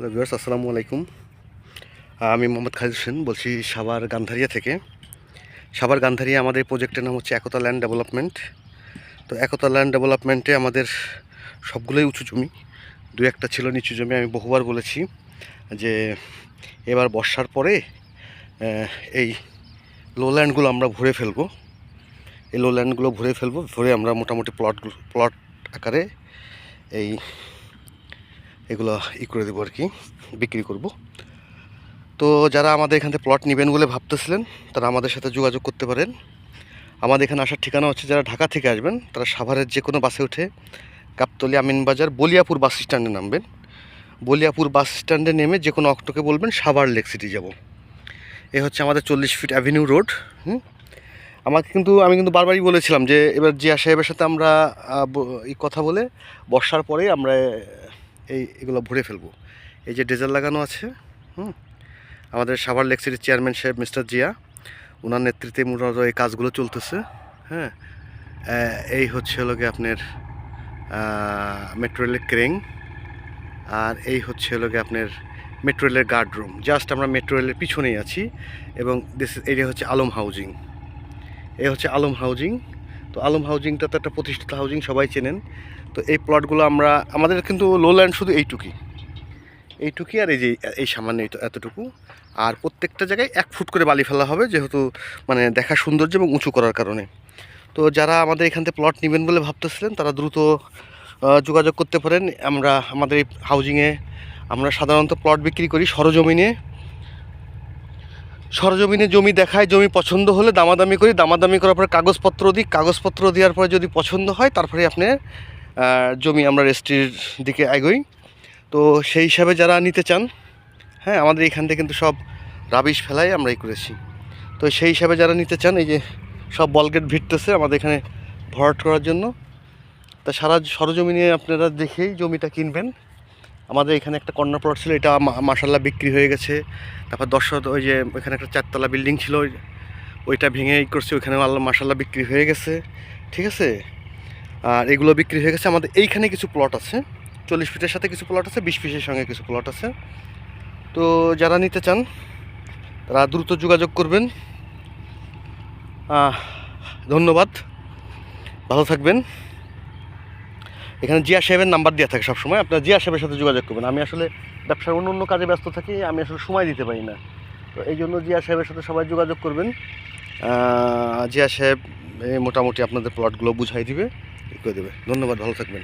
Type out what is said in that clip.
Hello viewers, আসসালামু আলাইকুম। আমি মোহাম্মদ খালিদ হোসেন বলছি সাভার গান্ধারিয়া থেকে। সাভার গান্ধারিয়া আমাদের প্রজেক্টের নাম হচ্ছে একতা ল্যান্ড ডেভেলপমেন্ট তো একতা ল্যান্ড ডেভেলপমেন্টে আমাদের সবগুলোই উঁচু জমি, দু একটা ছিল নিচু জমি, আমি বহুবার বলেছি যে এবার বর্ষার পরে এই লোল্যান্ডগুলো আমরা ভরে ফেলব। এই লোল্যান্ডগুলো ভরে ফেলব, ভরে আমরা মোটামুটি প্লট প্লট আকারে এই এগুলো ই করে দেবো আর কি, বিক্রি করব। তো যারা আমাদের এখান থেকে প্লট নেবেন বলে ভাবতেছিলেন, তারা আমাদের সাথে যোগাযোগ করতে পারেন। আমাদের এখানে আসার ঠিকানা হচ্ছে যারা ঢাকা থেকে আসবেন, তারা সাভারের যে কোনো বাসে উঠে গাবতলি আমিনবাজার বলিয়াপুর বাস স্ট্যান্ডে নামবেন। বলিয়াপুর বাস স্ট্যান্ডে নেমে যে কোনো অক্টোকে বলবেন, সাভার লেক সিটি যাব। এ হচ্ছে আমাদের চল্লিশ ফিট অ্যাভিনিউ রোড হুম? আমাকে কিন্তু, আমি কিন্তু বারবারই বলেছিলাম যে, এবার জিয়া সাহেবের সাথে আমরা এই কথা বলে বর্ষার পরে আমরা এই এগুলো ভরে ফেলব। এই যে ডিজেল লাগানো আছে, হুম, আমাদের সাভার লেক সিটির চেয়ারম্যান সাহেব মিস্টার জিয়া ওনার নেতৃত্বে মূলত এই কাজগুলো চলতেছে হ্যাঁ। এই হচ্ছে হলো গিয়ে আপনার মেট্রো রেলের ক্রেং আর এই হচ্ছে হলো গিয়ে আপনার মেট্রো রেলের গার্ড রুম। জাস্ট আমরা মেট্রো রেলের পিছনেই আছি, এবং দিস এরিয়া হচ্ছে আলম হাউজিং। এই হচ্ছে আলম হাউজিং তো আলম হাউজিংটা তো একটা প্রতিষ্ঠিত হাউজিং, সবাই চেনেন। তো এই প্লটগুলো আমরা, আমাদের কিন্তু লোল্যান্ড শুধু এইটুকুই এইটুকুই আর এই যে, এই সামান্য এতটুকু। আর প্রত্যেকটা জায়গায় এক ফুট করে বালি ফেলা হবে, যেহেতু মানে দেখা সৌন্দর্য এবং উঁচু করার কারণে। তো যারা আমাদের এখান থেকে প্লট নেবেন বলে ভাবতেছিলেন, তারা দ্রুত যোগাযোগ করতে পারেন। আমরা, আমাদের এই হাউজিংয়ে আমরা সাধারণত প্লট বিক্রি করি সরজমিনে। সরজমিনে জমি দেখায়, জমি পছন্দ হলে দামাদামি করি, দামাদামি করার পরে কাগজপত্র দিই। কাগজপত্র দেওয়ার পরে যদি পছন্দ হয় তারপরে আপনি জমি আমরা রেজিস্ট্রির দিকে এগোই তো সেই হিসাবে যারা নিতে চান হ্যাঁ আমাদের এখান থেকে কিন্তু সব রাবিশ ফেলাই আমরা এই করেছি। তো সেই হিসাবে যারা নিতে চান, এই যে সব বলগেট ভিড়তেছে আমাদের এখানে ভরাট করার জন্য। তা সারা সরজমিনে আপনারা দেখেই জমিটা কিনবেন। আমাদের এখানে একটা কর্নার প্লট ছিল, এটা মাসাল্লাহ বিক্রি হয়ে গেছে। তারপর দর্শক, ওই যে ওইখানে একটা চারতলা বিল্ডিং ছিল ওইটা ভেঙে ই করছে, ওইখানে আল্লাহ মাসাল্লাহ বিক্রি হয়ে গেছে। ঠিক আছে? আর এগুলো বিক্রি হয়ে গেছে। আমাদের এইখানে কিছু প্লট আছে, চল্লিশ ফিটের সাথে কিছু প্লট আছে, বিশ ফিটের সঙ্গে কিছু প্লট আছে। তো যারা নিতে চান, তারা দ্রুত যোগাযোগ করবেন। ধন্যবাদ। ভালো থাকবেন। এখানে জিয়া সাহেবের নাম্বার দেওয়া থাকে সবসময়। আপনার জিয়া সাহেবের সাথে যোগাযোগ করবেন। আমি আসলে ব্যবসার অন্য অন্য কাজে ব্যস্ত থাকি, আমি আসলে সময় দিতে পারি না। তো এই জন্য জিয়া সাহেবের সাথে সবাই যোগাযোগ করবেন। জিয়া সাহেব মোটামুটি আপনাদের প্লটগুলো বুঝাই দিবে করে দেবে। ধন্যবাদ, ভালো থাকবেন।